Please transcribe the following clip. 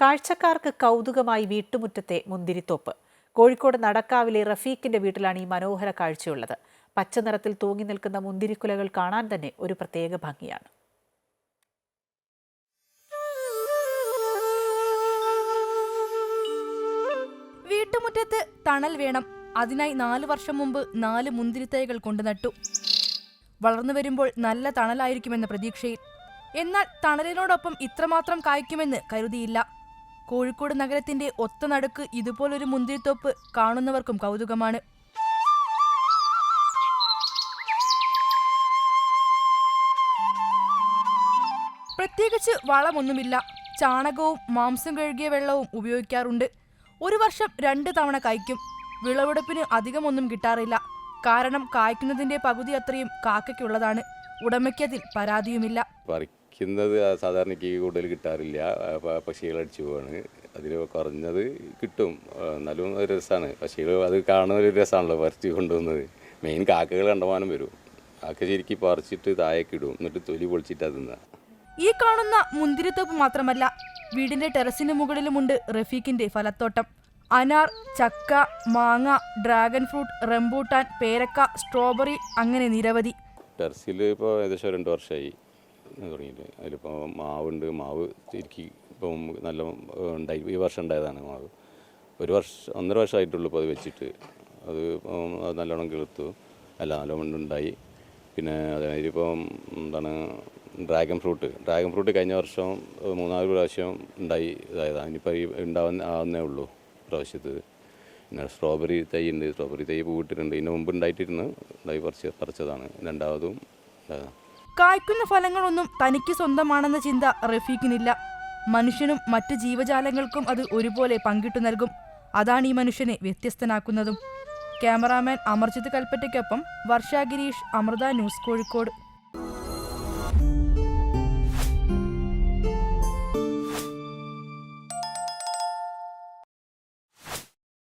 കാഴ്ചക്കാർക്ക് കൗതുകമായി വീട്ടുമുറ്റത്തെ മുന്തിരിത്തോപ്പ്. കോഴിക്കോട് നടക്കാവിലെ റഫീഖിന്റെ വീട്ടിലാണ് ഈ മനോഹര കാഴ്ചയുള്ളത്. പച്ച നിറത്തിൽ തൂങ്ങി നിൽക്കുന്ന മുന്തിരിക്കുലകൾ കാണാൻ തന്നെ ഒരു പ്രത്യേക ഭംഗിയാണ്. വീട്ടുമുറ്റത്ത് തണൽ വേണം. അതിനായി നാലു വർഷം മുമ്പ് നാല് മുന്തിരിത്തൈകൾ കൊണ്ടു നട്ടു. വളർന്നു വരുമ്പോൾ നല്ല തണലായിരിക്കുമെന്ന പ്രതീക്ഷയിൽ. എന്നാൽ തണലിനോടൊപ്പം ഇത്രമാത്രം കായ്ക്കുമെന്ന് കരുതിയില്ല. കോഴിക്കോട് നഗരത്തിന്റെ ഒത്ത നടുക്ക് ഇതുപോലൊരു മുന്തിരിത്തോപ്പ് കാണുന്നവർക്കും കൗതുകമാണ്. പ്രത്യേകിച്ച് വളമൊന്നുമില്ല. ചാണകവും മാംസം കഴുകിയ വെള്ളവും ഉപയോഗിക്കാറുണ്ട്. ഒരു വർഷം രണ്ട് തവണ കായ്ക്കും. വിളവെടുപ്പിന് അധികമൊന്നും കിട്ടാറില്ല. കാരണം കായ്ക്കുന്നതിന്റെ പകുതി അത്രയും കാക്കയ്ക്കുള്ളതാണ്. ഉടമയ്ക്കതിൽ പരാതിയുമില്ല. സാധാരണ സാധാരണയ്ക്ക് കൂടുതൽ കിട്ടാറില്ല. പക്ഷികൾ അടിച്ചു പോവാണ്. അതിൽ കുറഞ്ഞത് കിട്ടും. എന്നാലും ഒരു രസമാണ് പക്ഷികൾ അത് കാണുന്ന ഒരു രസമാണല്ലോ പറിച്ച് കൊണ്ടുവന്നത്. മെയിൻ കാക്കകൾ കണ്ടമാനം വരും. കാക്ക ശരിക്കും പറിച്ചിട്ട് താഴേക്ക് ഇടും. എന്നിട്ട് തൊലി പൊളിച്ചിട്ട് തിന്നുക ഈ കാണുന്ന മുന്തിരിത്തോപ്പ് മാത്രമല്ല വീടിന്റെ ടെറസിന് മുകളിലുമുണ്ട് റഫീഖിന്റെ ഫലത്തോട്ടം. അനാർ ചക്ക മാങ്ങ ഡ്രാഗൺ ഫ്രൂട്ട് റംബൂട്ടാൻ പേരക്ക സ്ട്രോബെറി അങ്ങനെ നിരവധി. ടെറസിൽ ഇപ്പോൾ ഏകദേശം രണ്ട് വർഷമായി തുടങ്ങിയിട്ട്. അതിലിപ്പോൾ മാവുണ്ട്. മാവ് ശരിക്കും ഇപ്പം നല്ല ഉണ്ടായി ഈ വർഷം ഉണ്ടായതാണ് മാവ്. ഒരു വർഷം ഒന്നര വർഷമായിട്ടുള്ളൂ ഇപ്പോൾ അത് വെച്ചിട്ട്. അത് നല്ലോണം കിളുത്തു. അല്ല നല്ലോണം ഉണ്ടായി. പിന്നെ അതായത് ഇപ്പം എന്താണ് ഡ്രാഗൺ ഫ്രൂട്ട്. ഡ്രാഗൺ ഫ്രൂട്ട് കഴിഞ്ഞ വർഷം മൂന്നാൽ പ്രാവശ്യം ഉണ്ടായി ഇതായതാണ് ഇനിയിപ്പോൾ ഈ ഉണ്ടാവുന്ന ആവുന്നേ ഉള്ളൂ പ്രാവശ്യത്ത്. പിന്നെ സ്ട്രോബെറി തൈ ഉണ്ട്. സ്ട്രോബെറി തൈ പൂവിട്ടിട്ടുണ്ട് ഇതിന് മുമ്പ് ഉണ്ടായിട്ടിരുന്നു. ഉണ്ടായി പറിച്ച് പറിച്ചതാണ്. രണ്ടാമതും ഉണ്ടായതാണ് കായ്ക്കുന്ന ഫലങ്ങളൊന്നും തനിക്ക് സ്വന്തമാണെന്ന ചിന്ത റഫീഖിനില്ല. മനുഷ്യനും മറ്റ് ജീവജാലങ്ങൾക്കും അത് ഒരുപോലെ പങ്കിട്ടു നൽകും. അതാണ് ഈ മനുഷ്യനെ വ്യത്യസ്തനാക്കുന്നതും. ക്യാമറാമാൻ അമർജിത് കൽപ്പറ്റയ്ക്കൊപ്പം വർഷ ഗിരീഷ് അമൃത ന്യൂസ് കോഴിക്കോട്.